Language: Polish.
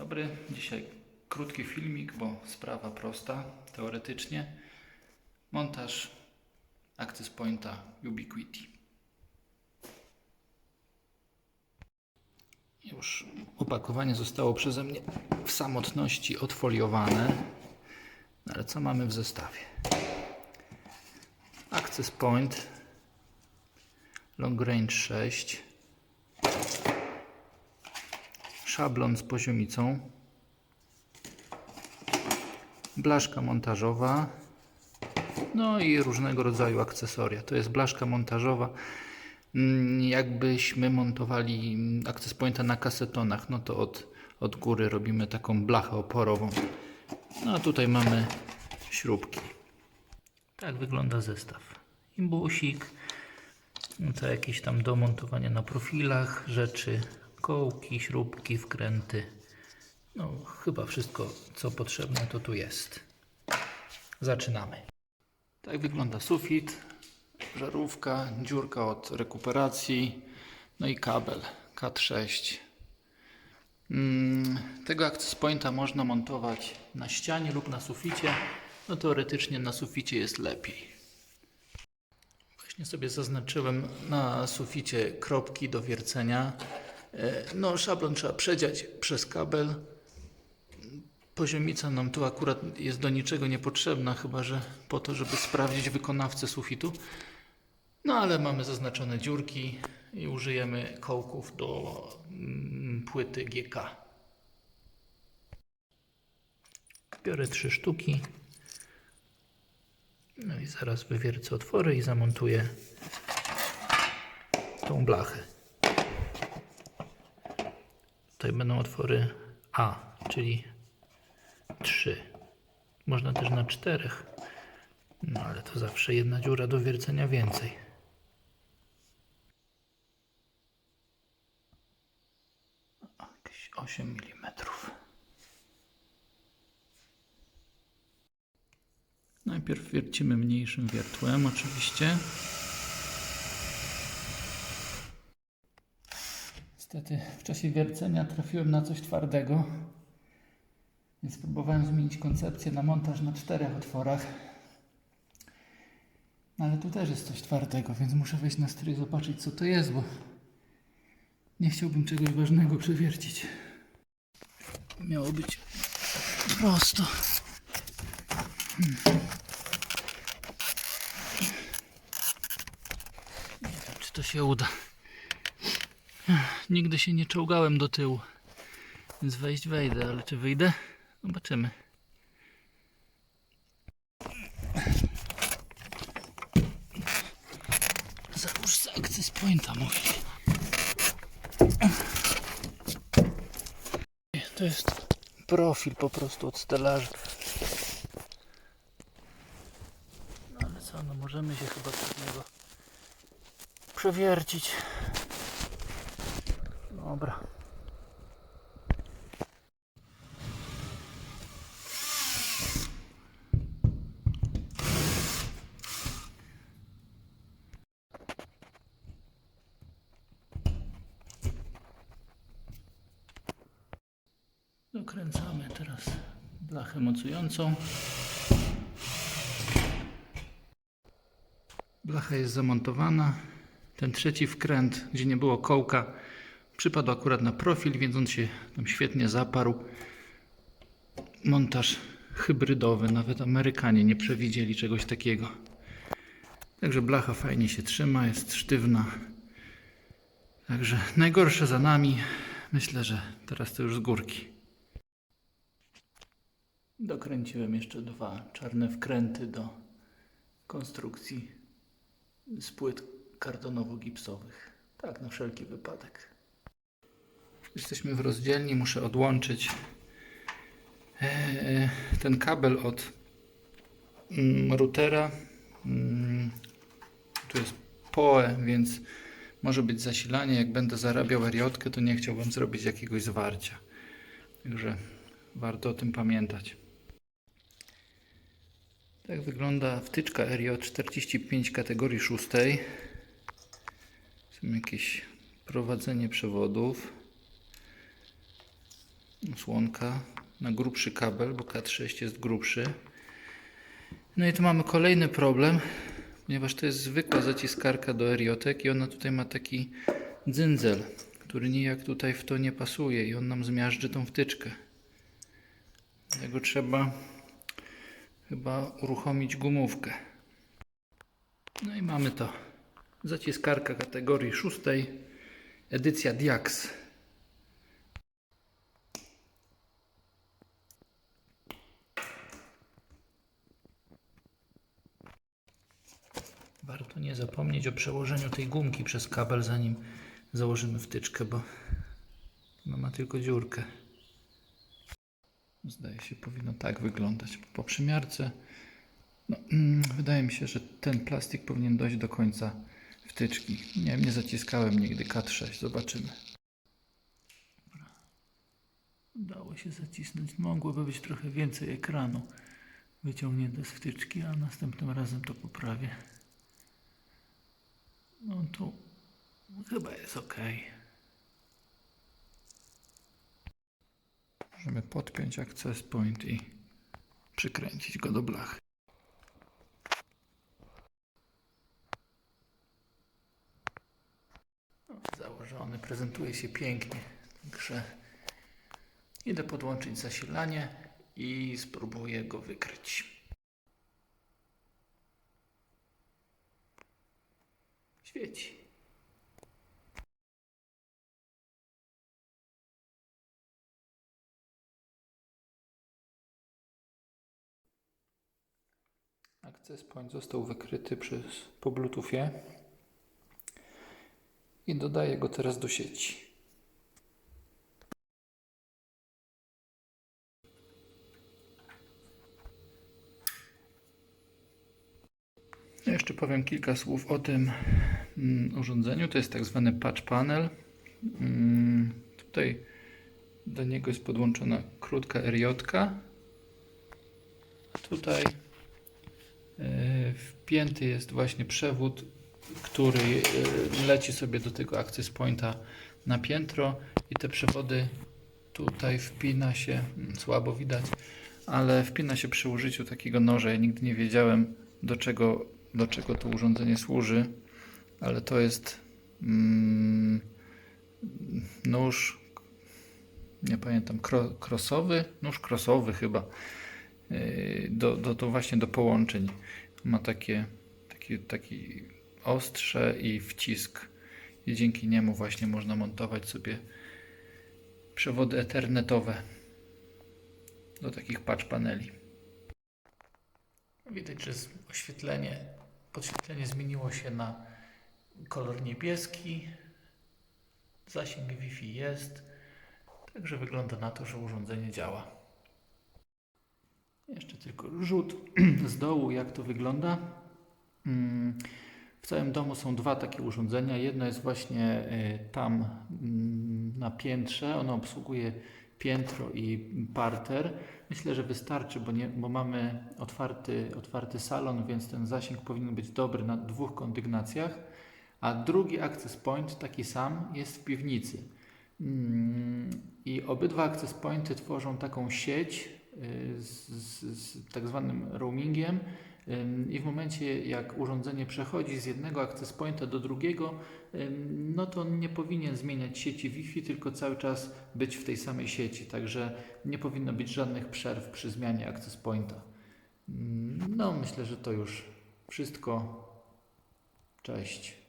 dobry. Dzisiaj krótki filmik, bo sprawa prosta, teoretycznie. Montaż Access Pointa Ubiquiti. Już opakowanie zostało przeze mnie w samotności odfoliowane. No Ale co mamy w zestawie? Access Point Long Range 6 szablon z poziomicą, blaszka montażowa, no i różnego rodzaju akcesoria. To jest blaszka montażowa. Mm, Jakbyśmy montowali access pointa na kasetonach, no to od, od góry robimy taką blachę oporową. No a tutaj mamy śrubki. Tak wygląda zestaw. Imbusik, no to jakieś tam do montowania na profilach rzeczy, kołki, śrubki, wkręty. No chyba wszystko co potrzebne to tu jest. Zaczynamy. Tak wygląda sufit, żarówka, dziurka od rekuperacji, no i kabel K6. Mm, Tego access pointa można montować na ścianie lub na suficie. No teoretycznie na suficie jest lepiej. Właśnie sobie zaznaczyłem na suficie kropki do wiercenia. E, No, szablon trzeba przedziać przez kabel. Poziomica nam tu akurat jest do niczego niepotrzebna, chyba że po to, żeby sprawdzić wykonawcę sufitu. No, ale mamy zaznaczone dziurki i użyjemy kołków do mm, płyty GK. Biorę trzy sztuki. No i zaraz wywiercę otwory i zamontuję tą blachę. Tutaj będą otwory A, czyli 3. Można też na czterech. No ale to zawsze jedna dziura do wiercenia więcej. Jakieś 8 mm. Najpierw wiercimy mniejszym wiertłem, oczywiście. Niestety w czasie wiercenia trafiłem na coś twardego, więc próbowałem zmienić koncepcję na montaż na czterech otworach. No ale tu też jest coś twardego, więc muszę wejść na strój i zobaczyć co to jest, bo nie chciałbym czegoś ważnego przewiercić. Miało być prosto. Nie wiem, czy to się uda. Nigdy się nie czołgałem do tyłu. Więc wejść wejdę, ale czy wyjdę? Zobaczymy. Załóż z pointa mówili. To jest profil po prostu od stelaża. No ale co, no możemy się chyba z niego przewiercić. Dobra. Dokręcamy teraz blachę mocującą. Blacha jest zamontowana. Ten trzeci wkręt, gdzie nie było kołka, przypadł akurat na profil, więc on się tam świetnie zaparł. Montaż hybrydowy, nawet Amerykanie nie przewidzieli czegoś takiego. Także blacha fajnie się trzyma, jest sztywna. Także najgorsze za nami. Myślę, że teraz to już z górki. Dokręciłem jeszcze dwa czarne wkręty do konstrukcji z płyt kartonowo-gipsowych. Tak, na wszelki wypadek. Jesteśmy w rozdzielni, muszę odłączyć e, ten kabel od mm, routera. Mm, Tu jest PoE, więc może być zasilanie. Jak będę zarabiał eriotkę, to nie chciałbym zrobić jakiegoś zwarcia. Także warto o tym pamiętać. Tak wygląda wtyczka RJ 45 kategorii 6. Są jakieś prowadzenie przewodów. Słonka na grubszy kabel, bo K6 jest grubszy. No i tu mamy kolejny problem, ponieważ to jest zwykła zaciskarka do eriotek i ona tutaj ma taki dzyndzel, który nijak tutaj w to nie pasuje i on nam zmiażdży tą wtyczkę. Dlatego trzeba chyba uruchomić gumówkę. No i mamy to. Zaciskarka kategorii szóstej, edycja Diax. Warto nie zapomnieć o przełożeniu tej gumki przez kabel, zanim założymy wtyczkę, bo ona ma tylko dziurkę. Zdaje się, powinno tak wyglądać. Po przymiarce no, mm, wydaje mi się, że ten plastik powinien dojść do końca wtyczki. Nie nie zaciskałem nigdy K6. Zobaczymy. Udało się zacisnąć. Mogłoby być trochę więcej ekranu wyciągnięte z wtyczki, a następnym razem to poprawię. No tu chyba jest ok. Możemy podpiąć access point i przykręcić go do blachy. Założony, prezentuje się pięknie. Także idę podłączyć zasilanie i spróbuję go wykryć. Świeci. Access point został wykryty przez, po Bluetoothie i dodaję go teraz do sieci. Jeszcze powiem kilka słów o tym mm, urządzeniu. To jest tak zwany patch panel. Mm, tutaj do niego jest podłączona krótka RJ. Tutaj e, wpięty jest właśnie przewód, który e, leci sobie do tego access pointa na piętro i te przewody tutaj wpina się, mm, słabo widać, ale wpina się przy użyciu takiego noża. Ja nigdy nie wiedziałem do czego, do czego to urządzenie służy, ale to jest mm, nóż, nie pamiętam, kro, krosowy, nóż krosowy chyba, yy, do, do, do właśnie do połączeń. Ma takie, takie, taki ostrze i wcisk i dzięki niemu właśnie można montować sobie przewody ethernetowe do takich patch paneli. Widać, że oświetlenie, podświetlenie zmieniło się na kolor niebieski. Zasięg Wi-Fi jest. Także wygląda na to, że urządzenie działa. Jeszcze tylko rzut z dołu, jak to wygląda. Mm, W całym domu są dwa takie urządzenia. Jedno jest właśnie y, tam mm, na piętrze. Ono obsługuje piętro i parter. Myślę, że wystarczy, bo, nie, bo mamy otwarty, otwarty salon, więc ten zasięg powinien być dobry na dwóch kondygnacjach. A drugi access point, taki sam, jest w piwnicy. Mm, I obydwa access pointy tworzą taką sieć y, z, z, z tak zwanym roamingiem. I w momencie, jak urządzenie przechodzi z jednego access pointa do drugiego, no to nie powinien zmieniać sieci Wi-Fi, tylko cały czas być w tej samej sieci. Także nie powinno być żadnych przerw przy zmianie access pointa. Ym, No, myślę, że to już wszystko. Cześć.